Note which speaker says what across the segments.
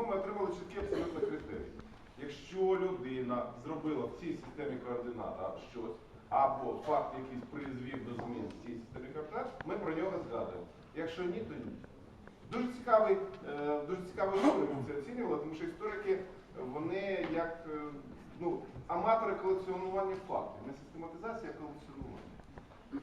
Speaker 1: Тому ми отримали чіткі абсолютно критерії. Якщо людина зробила в цій системі координат щось, або факт якийсь призвів до змін в цій системі координат, ми про нього згадуємо. Якщо ні, то ні. Дуже цікавий, е, дуже цікавий історик це оцінювали, тому що історики вони як е, ну, аматори колекціонування фактів, не систематизація, а колекціонування.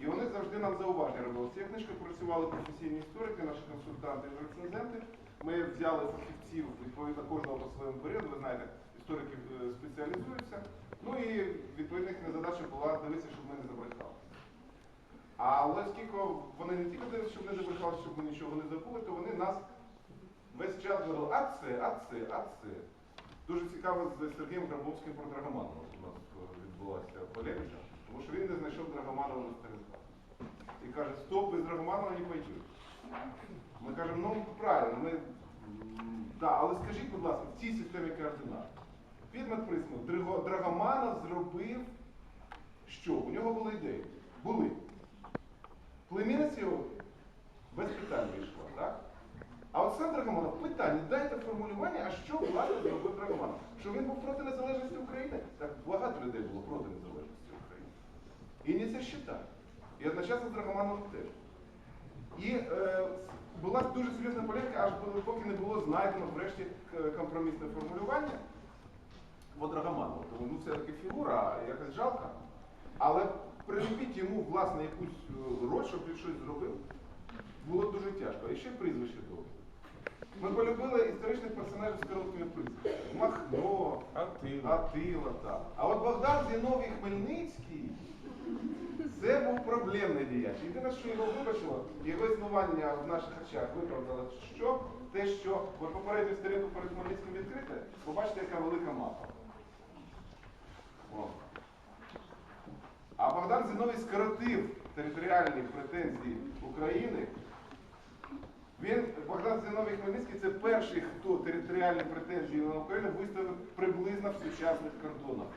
Speaker 1: І вони завжди нам зауваження робили. Цією книжкою працювали професійні історики, наші консультанти і рецензенти. Ми взяли фахівців відповідно кожного по своєму періоду. Ви знаєте, історики е, спеціалізуються. Ну і відповідно їхня задача була дивитися, щоб ми не забрехали. Але оскільки вони не тільки дивилися, щоб не забрехали, щоб ми нічого не забули, то вони нас весь час говорили, а це, а це, а це. Дуже цікаво з Сергієм Грабовським про Драгоманова у нас е, відбулася полеміка, тому що він не знайшов Драгоманова на сторінках. І каже, стоп, без Драгоманова не пойдуть. Ми кажемо, ну правильно, ми, да, але скажіть, будь ласка, в цій системі координат. Підмет присмак, Драго- Драгоманов зробив що? У нього були ідеї. Були. Племінець його без питань вийшла, так? А от сам Драгоманов, питання, дайте формулювання, а що власне зробив Драгоманов? Що він був проти незалежності України? Так багато людей було проти незалежності України. І не це считає. І одночасно з Драгомановим теж. І е, була дуже серйозна полеміка, аж поки не було знайдено врешті компромісне формулювання по Тому ну, це таки фігура, якась жалка. Але приліпіть йому власне якусь е, роль, щоб він щось зробив, було дуже тяжко. І ще прізвище довге. Ми полюбили історичних персонажів з короткими прізвищами. Махно,
Speaker 2: Аттила.
Speaker 1: Атила, так. А от Богдан Зіновій Хмельницький проблемний діяч. Єдине, що його вибачило, його існування в наших очах виправдало, що те, що от попередню сторінку перед Хмельницьким відкрите, побачите, яка велика мапа. О. А Богдан Зіновій скоротив територіальні претензії України. Він, Богдан Зіновій Хмельницький, це перший, хто територіальні претензії на Україну виставив приблизно в сучасних кордонах.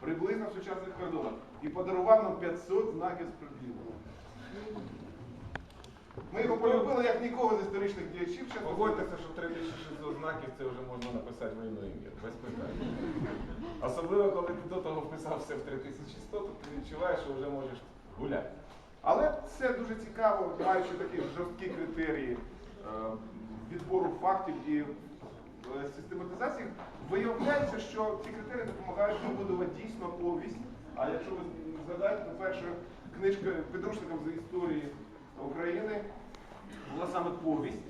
Speaker 1: Приблизно в сучасних кордонах. І подарував нам 500 знаків з справедливості. Ми його полюбили як нікого з історичних діячів. чесно
Speaker 2: Погодьтеся, що 3600 знаків це вже можна написати війну і мір, без питань. Особливо, коли ти до того вписався в 3100, то ти відчуваєш, що вже можеш гуляти.
Speaker 1: Але це дуже цікаво, маючи такі жорсткі критерії е, відбору фактів і е, систематизації, виявляється, що ці критерії допомагають вибудувати дійсно повість. А якщо ви згадаєте, то перша книжка підручником з історії України була саме повість.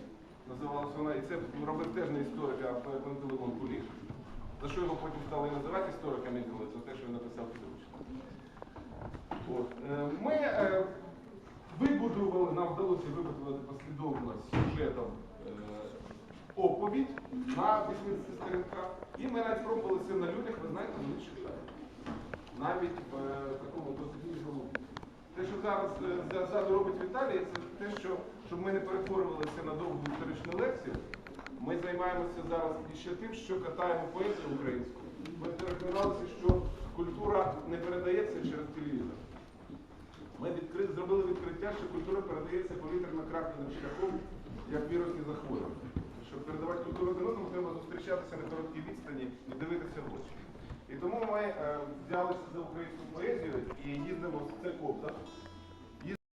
Speaker 1: Називалася вона, і це робив теж не історик, а Пантелеймон Куліш. За що його потім стали називати істориком інколи, за те, що він написав підручник. От. Е, Ми е, вибудували, нам вдалося вибудувати послідовно сюжетом е, оповідь на 80 сторінках. І ми навіть пробували це на людях, ви знаєте, вони читають. Навіть в е, такому досить ніжному. Те, що зараз е, за- ззаду робить Віталій, це те, що щоб ми не перетворювалися на довгу історичну лекцію. Ми займаємося зараз ще тим, що катаємо поезію українську. Ми переконалися, що культура не передається через телевізор. Ми відкри... зробили відкриття, що культура передається повітряно-крапленим шляхом, як вірусні захворювання. Щоб передавати культуру одному, треба зустрічатися на короткій відстані